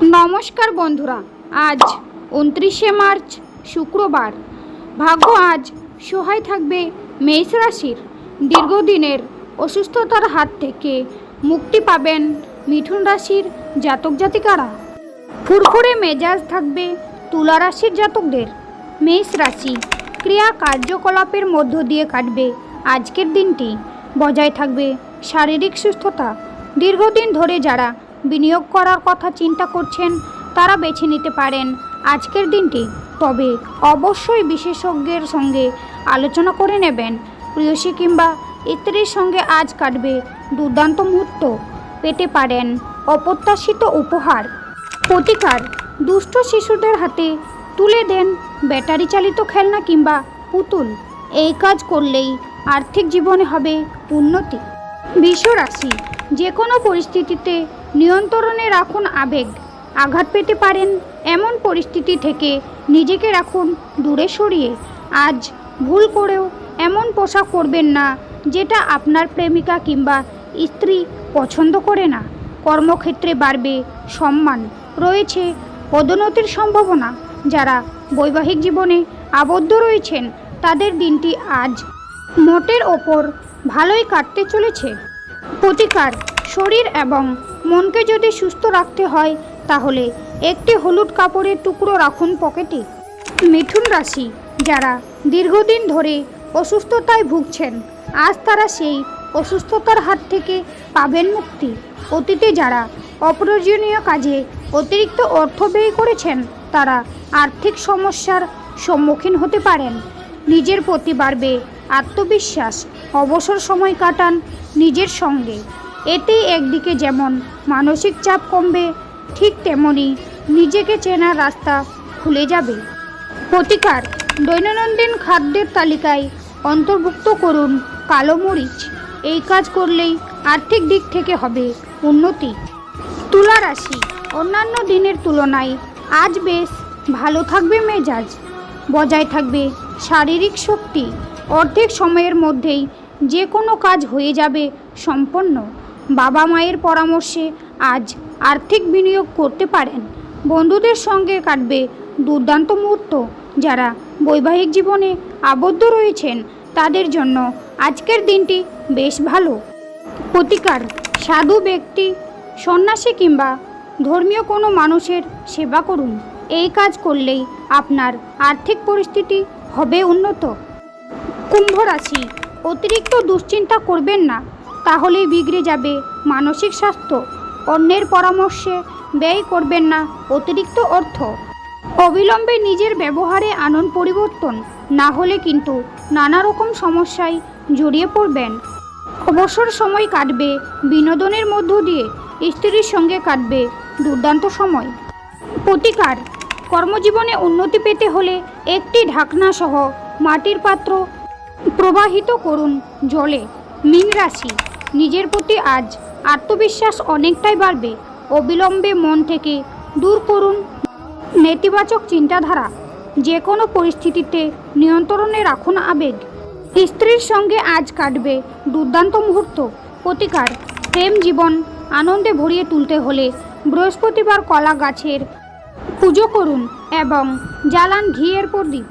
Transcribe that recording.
নমস্কার বন্ধুরা, আজ উনত্রিশে মার্চ, শুক্রবার। ভাগ্য আজ সহায় থাকবে মেষ রাশির। দীর্ঘদিনের অসুস্থতার হাত থেকে মুক্তি পাবেন মিথুন রাশির জাতক জাতিকারা। ফুরফুরে মেজাজ থাকবে তুলা রাশির জাতকদের। মেষ রাশি ক্রিয়া কার্যকলাপের মধ্য দিয়ে কাটবে আজকের দিনটি। বজায় থাকবে শারীরিক সুস্থতা। দীর্ঘদিন ধরে যারা বিনিয়োগ করার কথা চিন্তা করছেন, তারা বেছে নিতে পারেন। আজকের দিনটি। তবে অবশ্যই বিশেষজ্ঞের সঙ্গে আলোচনা করে নেবেন। প্রিয়সী কিংবা স্ত্রীর সঙ্গে আজ কাটবে দুর্দান্ত মুহূর্ত। পেতে পারেন অপ্রত্যাশিত উপহার। প্রতিকার। দুষ্ট শিশুদের হাতে তুলে দেন ব্যাটারি চালিত খেলনা কিংবা পুতুল। এই কাজ করলেই আর্থিক জীবনে হবে উন্নতি। বিশ্ব রাশি যে কোনো পরিস্থিতিতে নিয়ন্ত্রণে রাখুন আবেগ। আঘাত পেতে পারেন এমন পরিস্থিতি থেকে নিজেকে রাখুন দূরে সরিয়ে। আজ ভুল করেও এমন পোশাক করবেন না যেটা আপনার প্রেমিকা কিংবা স্ত্রী পছন্দ করে না। কর্মক্ষেত্রে বাড়বে সম্মান। রয়েছে পদোন্নতির সম্ভাবনা। যারা বৈবাহিক জীবনে আবদ্ধ রয়েছেন, তাদের দিনটি আজ মোটের ওপর ভালোই কাটতে চলেছে। প্রতিকার শরীর এবং মনকে যদি সুস্থ রাখতে হয়, তাহলে একটি হলুদ কাপড়ের টুকরো রাখুন পকেটে। মিথুন রাশি, যারা দীর্ঘদিন ধরে অসুস্থতায় ভুগছেন, আজ তারা সেই অসুস্থতার হাত থেকে পাবেন মুক্তি। অতীতে যারা অপ্রয়োজনীয় কাজে অতিরিক্ত অর্থ ব্যয় করেছেন, তারা আর্থিক সমস্যার সম্মুখীন হতে পারেন। নিজের প্রতি বাড়বে আত্মবিশ্বাস। অবসর সময় কাটান নিজের সঙ্গে। এতেই একদিকে যেমন মানসিক চাপ কমবে, ঠিক তেমনি নিজেকে চেনার রাস্তা খুলে যাবে। প্রতিকার, দৈনন্দিন খাদ্যের তালিকায় অন্তর্ভুক্ত করুন কালো মরিচ। এই কাজ করলেই আর্থিক দিক থেকে হবে উন্নতি। তুলা রাশি, অন্যান্য দিনের তুলনায় আজ বেশ ভালো থাকবে মেজাজ। বজায় থাকবে শারীরিক শক্তি। অর্ধেক সময়ের মধ্যেই যে কোনো কাজ হয়ে যাবে সম্পন্ন। বাবা মায়ের পরামর্শে আজ আর্থিক বিনিয়োগ করতে পারেন। বন্ধুদের সঙ্গে কাটবে দুর্দান্ত মুহূর্ত। যারা বৈবাহিক জীবনে আবদ্ধ রয়েছেন, তাদের জন্য আজকের দিনটি বেশ ভালো। প্রতিকার, সাধু ব্যক্তি, সন্ন্যাসী কিংবা ধর্মীয় কোনো মানুষের সেবা করুন। এই কাজ করলেই আপনার আর্থিক পরিস্থিতি হবে উন্নত। কুম্ভ রাশি, অতিরিক্ত দুশ্চিন্তা করবেন না। তাহলেই বিগড়ে যাবে মানসিক স্বাস্থ্য। অন্যের পরামর্শে ব্যয় করবেন না অতিরিক্ত অর্থ। অবিলম্বে নিজের ব্যবহারে আনন পরিবর্তন, না হলে কিন্তু নানা রকম সমস্যায় জড়িয়ে পড়বেন। অবসর সময় কাটবে, বিনোদনের মধ্য দিয়ে স্ত্রীর সঙ্গে কাটবে দুর্দান্ত সময়। প্রতিকার, কর্মজীবনে উন্নতি পেতে হলে একটি ঢাকনা সহ মাটির পাত্র প্রবাহিত করুন জলে। মীন রাশি নিজের প্রতি আজ আত্মবিশ্বাস অনেকটাই বাড়বে। অবিলম্বে মন থেকে দূর করুন নেতিবাচক চিন্তাধারা। যে কোনো পরিস্থিতিতে নিয়ন্ত্রণে রাখুন আবেগ। স্ত্রীর সঙ্গে আজ কাটবে দুর্দান্ত মুহূর্ত। প্রতিকার, প্রেম জীবন আনন্দে ভরিয়ে তুলতে হলে বৃহস্পতিবার কলা গাছের পুজো করুন এবং জ্বালান ঘিয়ের প্রদীপ।